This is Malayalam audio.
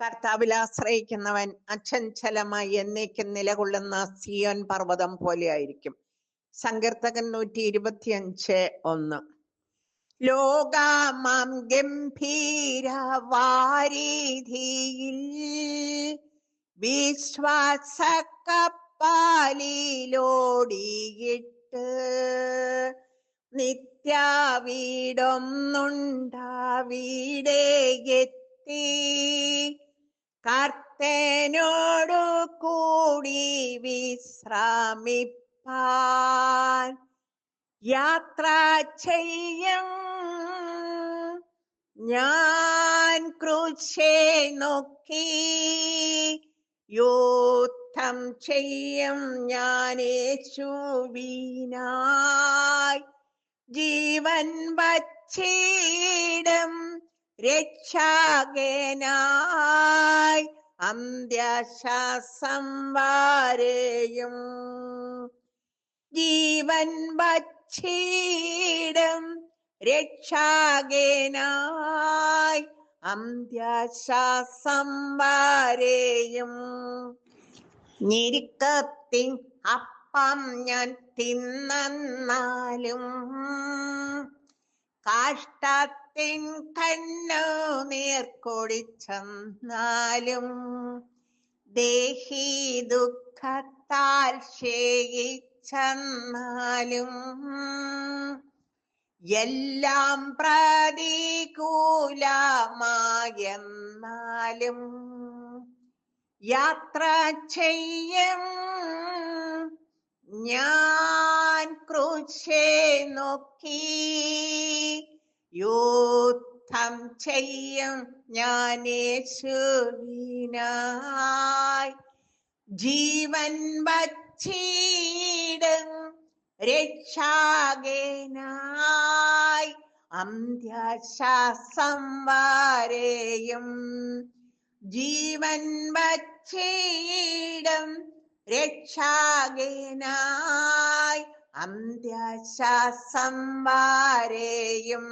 കർത്താവിൽ ആശ്രയിക്കുന്നവൻ അച്ചഞ്ചലമായി എന്നേക്കും നിലകൊള്ളുന്ന സിയോൻ പർവതം പോലെയായിരിക്കും സങ്കീർത്തകൻ നൂറ്റി ഇരുപത്തിയഞ്ച് ഒന്ന്. ലോകാമാം ഗംഭീര വാരീതിയിൽ വിശ്വാസ കപ്പാലിലോടിയിട്ട് നിത്യവീടൊന്നുണ്ടാവിടെ എത്തി കർത്തനോടു കൂടി വിശ്രമിപ്പാൻ യാത്ര ചെയ്യും. ഞാൻ ക്രൂശെ നോക്കി യുദ്ധം ചെയ്യും. ഞാൻ യേശുവിനായി ജീവൻ വച്ചിടും രക്ഷകനായി. അന്ത്യശ്വാസം വാരെയും ജീവൻ ഭക്ഷീടം രക്ഷാകേനായി അന്ത്യശ്വാസം വാരെയും ഞെരുക്കത്തിൻ അപ്പം ഞാൻ തിന്നാലും കാഷ്ടത്തിൻ കണ്ണു നീർക്കൊടിച്ചെന്നാലും ദേഹി ദുഃഖത്താൽ ക്ഷയിച്ചെന്നാലും എല്ലാം പ്രതികൂലമായെന്നാലും യാത്ര ചെയ്യും. ഞാൻ ക്രൂശേ നോക്കി യുദ്ധം ചെയ്യും ഞാനേശുവിനായി ജീവൻ വച്ചിടും രക്ഷാകേനായി. അന്ത്യശ്വാസം വരെയും ജീവൻ വച്ചിടും രക്ഷാകനായി. അന്ത്യശ്വാസം വരെയും